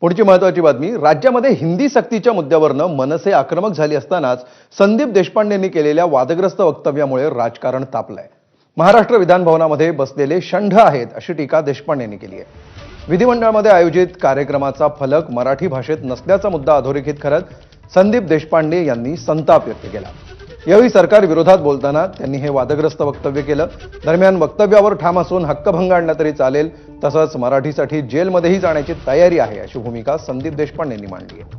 पुढची महत्वाची बातमी राज्यामध्ये हिंदी सक्तीच्या मुद्द्यावरनं मनसे आक्रमक झाली असतानाच संदीप देशपांडेंनी केलेल्या वादग्रस्त वक्तव्यामुळे राजकारण तापलंय. महाराष्ट्र विधानभवनामध्ये बसलेले षंढ आहेत अशी टीका देशपांडेंनी केली आहे. विधिमंडळामध्ये आयोजित कार्यक्रमाचा फलक मराठी भाषेत नसल्याचा मुद्दा अधोरेखित करत संदीप देशपांडे यांनी संताप व्यक्त केला. यावेळी सरकार विरोधात बोलताना त्यांनी हे वादग्रस्त वक्तव्य केलं. दरम्यान वक्तव्यावर ठाम असून हक्कभंग आणला तरी चालेल तसंच मराठीसाठी जेलमध्येही जाण्याची तयारी आहे अशी भूमिका संदीप देशपांडेंनी मांडली आहे.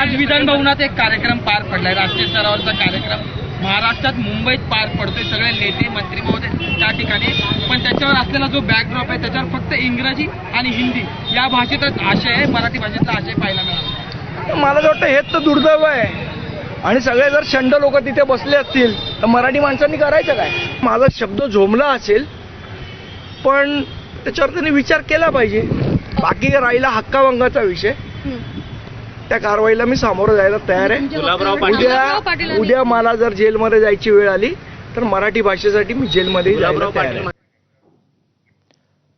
आज विधान भवनात एक कार्यक्रम पार पडलाय. राष्ट्रीय स्तरावरचा कार्यक्रम महाराष्ट्रात मुंबईत पार पडतोय. सगळे नेते मंत्री महोदय त्या ठिकाणी. पण त्याच्यावर असलेला जो बॅकड्रॉप आहे त्याच्यावर फक्त इंग्रजी आणि हिंदी या भाषेतच आशय आहे. मराठी भाषेतला आशय पाहायला मिळाला. मला वाटतं हेच तर दुर्दैव आहे. आणि सगळे जर शंड लोक तिथे बसले असतील तर मराठी माणसांनी करायचं काय? माझा शब्द झोमला असेल पण त्याच्यावर त्यांनी विचार केला पाहिजे. बाकी राहिला हक्काभंगाचा विषय. त्या कारवाईला मी सामोरं जायला तयार आहे. उद्या उद्या मला जर जेलमध्ये जायची वेळ आली तर मराठी भाषेसाठी मी जेलमध्ये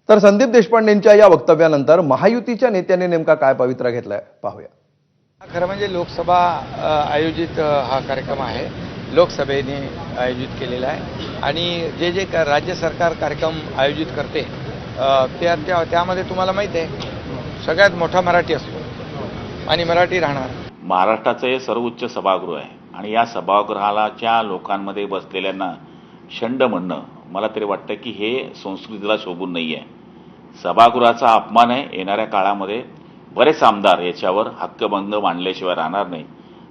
तर संदीप देशपांडेंच्या या वक्तव्यानंतर महायुतीच्या नेत्यांनी नेमका काय पवित्रा घेतलाय? पाहूया. खरं म्हणजे लोकसभा आयोजित हा कार्यक्रम आहे. लोकसभेने आयोजित केलेला आहे. आणि जे जे क- राज्य सरकार कार्यक्रम आयोजित करते अ, त्या त्या त्यामध्ये तुम्हाला माहीत आहे सगळ्यात मोठा मराठी असतो. आणि मराठी राहणार. महाराष्ट्राचं हे सर्वोच्च सभागृह आहे. आणि या सभागृहालाच्या लोकांमध्ये बसलेल्यांना शंड म्हणणं मला तरी वाटतं की हे संस्कृतीला शोभून नाही आहे सभागृहाचा अपमान आहे येणाऱ्या काळामध्ये. बरेच आमदार याच्यावर हक्कबंद मांडल्याशिवाय राहणार नाही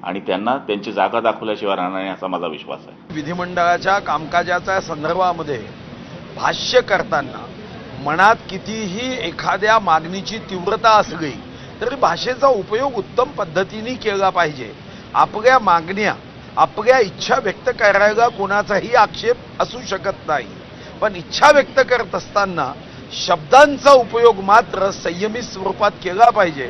आणि त्यांना त्यांची जागा दाखवल्याशिवाय राहणार नाही असा माझा विश्वास आहे. विधिमंडळाच्या कामकाजाच्या संदर्भामध्ये भाष्य करताना मनात कितीही एखाद्या मागणीची तीव्रता असली तरी भाषेचा उपयोग उत्तम पद्धतीने केला पाहिजे. आपल्या मागण्या आपल्या इच्छा व्यक्त करायला कोणाचाही आक्षेप असू शकत नाही. पण इच्छा व्यक्त करत असताना शब्दांचा उपयोग मात्र संयमित स्वरूपात केला पाहिजे.